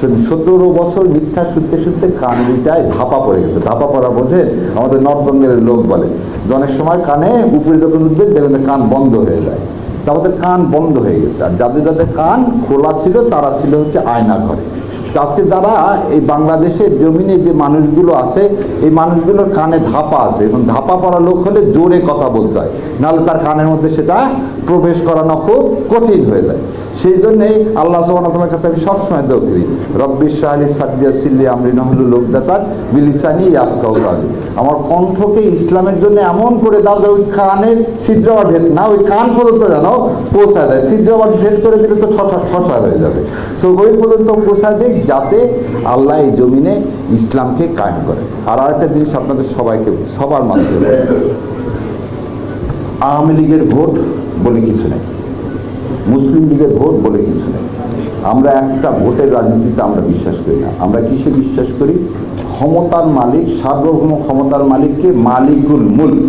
সতেরো বছর মিথ্যা শুনতে শুনতে কান দুইটায় ধাপা পড়ে গেছে। ধাপা পড়া বোঝে, আমাদের নর্থ বেঙ্গলের লোক বলে। জনের সময় কানে উপরে যখন উঠবেন দেখবেন কান বন্ধ হয়ে যায়। তা আমাদের কান বন্ধ হয়ে গেছে। আর যাদের যাদের কান খোলা ছিল, তারা ছিল হচ্ছে আয়না ঘরে। তো আজকে যারা এই বাংলাদেশের জমিনে যে মানুষগুলো আছে, এই মানুষগুলোর কানে ধাপা আছে। এবং ধাপা পড়া লোক হলে জোরে কথা বলতে হয়। নাহলে তার কানের মধ্যে সেটা প্রবেশ করানো খুব কঠিন হয়ে যায়। সেই জন্যেই আল্লাহ তোমার কাছে আমি সবসময় দোয়া করি রব্বির শাহলি সাদিয়া সিল্লি আমরি, নহলু লোকদাতার বিলিসানি ইয়াফকাউ কালি আমার কণ্ঠকে ইসলামের জন্য এমন করে দাও যে ওই কানের ছিদ্রাবাট ভেদ, না, ওই কান পর্যন্ত যেন পৌঁছায় দেয়। ছিদ্রাবাট ভেদ করে দিলে তো ছটা ছসা হয়ে যাবে। সো ওই পর্যন্ত পৌঁছায় দিক যাতে আল্লাহ এই জমিনে ইসলামকে কায়েম করে। আর আরেকটা জিনিস আপনাদের সবাইকে, সবার মাধ্যমে আওয়ামী লীগের ভোট বলে কিছু নেই। মুসলিম লীগের ভোট বলে কিছু নেই। আমরা একটা ভোটের রাজনীতিতে আমরা বিশ্বাস করি না। আমরা কিসে বিশ্বাস করি? ক্ষমতার মালিক, সার্বভৌম ক্ষমতার মালিককে মালিকুল মুল্ক।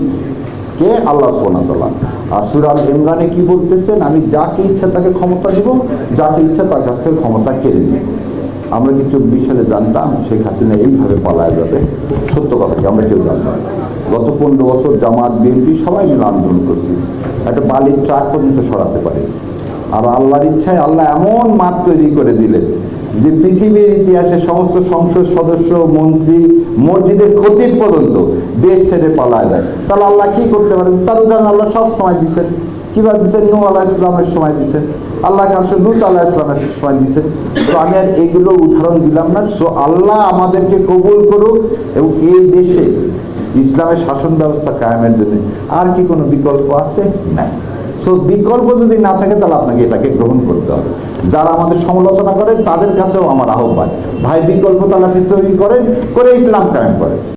কে? আল্লাহ সোনাতলা আর সুরাল ইমরানে কি বলতেছেন? আমি যাকে ইচ্ছা তাকে ক্ষমতা দিব, যাকে ইচ্ছা তার কাছ থেকে ক্ষমতা কেড়ে নিব। আমরা কি চব্বিশ সালে জানতাম শেখ হাসিনা এইভাবে পালায় যাবে? সত্য কথা কি? আমরা কেউ জানতাম গত পনেরো বছর জামাত, বিএনপি সবাই মিলে আন্দোলন করছি। একটা বালির ট্রাক পর্যন্ত সরাতে পারে। আর আল্লাহর ইচ্ছায় আল্লাহ এমন মাঠ তৈরি করে দিলেন যে পৃথিবীর ইতিহাসে সমস্ত সংসদ সদস্য, মন্ত্রী, মসজিদের খতিব পর্যন্ত দেশ ছেড়ে পালায় দেয় তাহলে আল্লাহ কি করতে পারেন? তার উদাহরণ আল্লাহ সব সময় দিচ্ছেন কীভাবে দিচ্ছেন নূ আলাহ ইসলামের সময় দিচ্ছেন আল্লাহ আসলে লুত আল্লাহ ইসলামের সময় দিচ্ছেন তো আমি আর এগুলো উদাহরণ দিলাম না। সো আল্লাহ আমাদেরকে কবুল করুক এবং এই দেশে ইসলামের শাসন ব্যবস্থা কায়েমের জন্য আর কি কোনো বিকল্প আছে? না সো বিকল্প যদি না থাকে, তাহলে আপনাকে এটাকে গ্রহণ করতে হবে। যারা আমাদের সমালোচনা করেন, তাদের কাছেও আমার আহ্বান। ভাই, বিকল্প তাহলে আপনি তৈরি করেন করে ইসলাম কায়েম করেন।